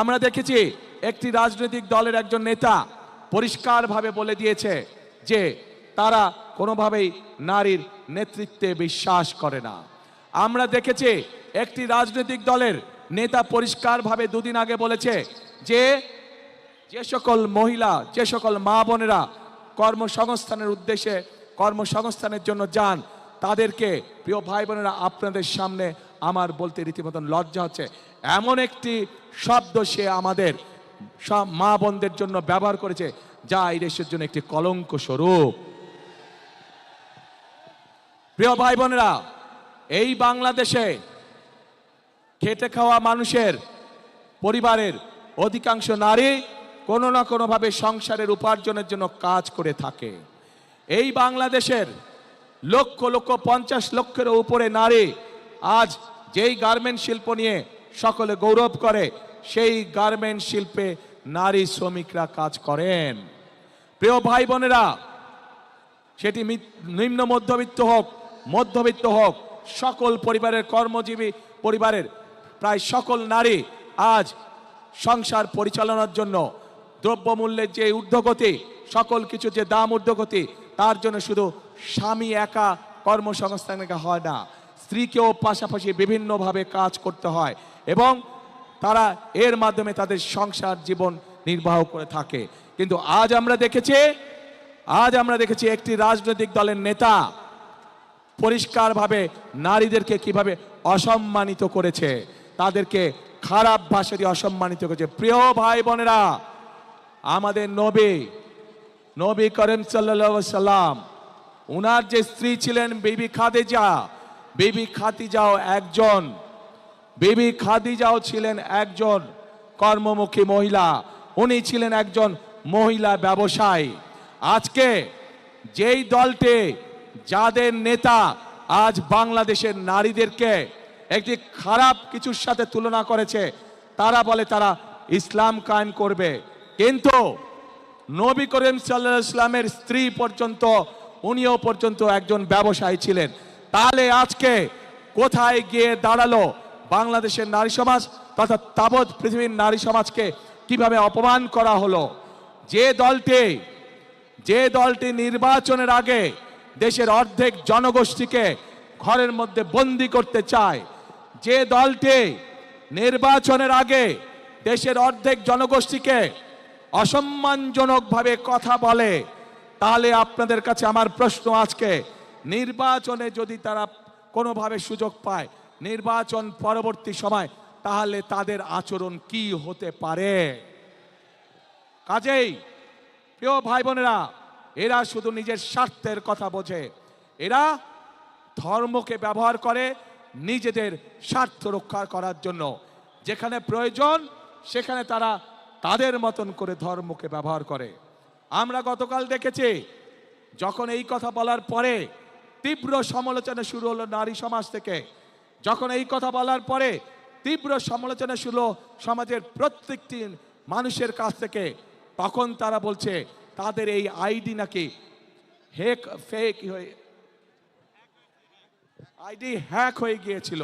আমরা দেখেছি একটি রাজনৈতিক দলের একজন নেতা পরিষ্কারভাবে বলে দিয়েছে যে তারা কোনোভাবেই নারীর নেতৃত্বে বিশ্বাস করে না। আমরা দেখেছি একটি রাজনৈতিক দলের নেতা পরিষ্কারভাবে দুদিন আগে বলেছে যে যে সকল মহিলা, যে সকল মা বোনেরা কর্মসংস্থানের উদ্দেশ্যে, কর্মসংস্থানের জন্য যান, তাদেরকে প্রিয় ভাই বোনেরা আপনাদের সামনে আমার বলতে রীতিমতন লজ্জা হচ্ছে। এমন একটি শব্দ সে আমাদের সব মা বোনদের জন্য ব্যবহার করেছে, যা এই দেশের জন্য একটি কলঙ্ক স্বরূপ। প্রিয় ভাই বোনেরা, এই বাংলাদেশে খেটে খাওয়া মানুষের, পরিবারের অধিকাংশ নারী কোনো না কোনোভাবে সংসারের উপার্জনের জন্য কাজ করে থাকে। এই বাংলাদেশের লক্ষ লক্ষ পঞ্চাশ লক্ষের উপরে নারী আজ যেই গার্মেন্ট শিল্প নিয়ে সকলে গৌরব করে, সেই গার্মেন্ট শিল্পে নারী শ্রমিকরা কাজ করেন। প্রিয় ভাই বোনেরা, সেটি নিম্ন মধ্যবিত্ত হোক মধ্যবিত্ত হোক, সকল পরিবারের কর্মজীবী পরিবারের প্রায় সকল নারী আজ সংসার পরিচালনার জন্য দ্রব্যমূল্যের যে ঊর্ধ্বগতি, সকল কিছু যে দাম ঊর্ধ্বগতি, তার জন্য শুধু স্বামী একা কর্মসংস্থান হয় না। স্ত্রীকেও পাশাপাশি বিভিন্নভাবে কাজ করতে হয় এবং তারা এর মাধ্যমে তাদের সংসার জীবন নির্বাহ করে থাকে। কিন্তু আজ আমরা দেখেছি, আজ আমরা দেখেছি একটি রাজনৈতিক দলের নেতা পরিষ্কারভাবে নারীদেরকে কীভাবে অসম্মানিত করেছে, তাদেরকে খারাপ ভাষা দিয়ে অসম্মানিত করেছে। প্রিয় ভাই বোনেরা, আমাদের নবী নবী করিম আলাইহি সাল্লাম উনার যে স্ত্রী ছিলেন বিবি খাদিজা বিবি খাদিজাও একজন। বিবি খাদিজাও ছিলেন একজন কর্মমুখী মহিলা। উনি ছিলেন একজন মহিলা ব্যবসায়ী। আজকে যেই দলটি, যাদের নেতা আজ বাংলাদেশের নারীদেরকে একটি খারাপ কিছুর সাথে তুলনা করেছে, তারা বলে তারা ইসলাম কায়েম করবে। কিন্তু নবী করিম সাল্লাহ ইসলামের স্ত্রী পর্যন্ত, উনিও পর্যন্ত একজন ব্যবসায়ী ছিলেন। তাহলে আজকে কোথায় গিয়ে দাঁড়াল বাংলাদেশের নারী সমাজ তথা তাবৎ পৃথিবীর নারী সমাজকে কীভাবে অপমান করা হলো? যে দলটি যে দলটি নির্বাচনের আগে দেশের অর্ধেক জনগোষ্ঠীকে ঘরের মধ্যে বন্দি করতে চায়, যে দলটি নির্বাচনের আগে দেশের অর্ধেক জনগোষ্ঠীকে অসম্মানজনকভাবে কথা বলে, তাহলে আপনাদের কাছে আমার প্রশ্ন আজকে নির্বাচনে যদি তারা কোনোভাবে সুযোগ পায়, নির্বাচন পরবর্তী সময়, তাহলে তাদের আচরণ কি হতে পারে? কাজেই, প্রিয় ভাই বোনেরা এরা শুধু নিজের স্বার্থের কথা বোঝে। এরা ধর্মকে ব্যবহার করে নিজেদের স্বার্থ রক্ষা করার জন্য। যেখানে প্রয়োজন, সেখানে তারা তাদের মতন করে ধর্মকে ব্যবহার করে। আমরা গতকাল দেখেছি, যখন এই কথা বলার পরে তীব্র সমালোচনা শুরু হলো নারী সমাজ থেকে। যখন এই কথা বলার পরে তীব্র সমালোচনা শুরু সমাজের প্রত্যেকটি মানুষের কাছ থেকে। তখন তারা বলছে, তাদের এই আইডি নাকি হেক ফেক হয়ে, আইডি হ্যাক হয়ে গিয়েছিল।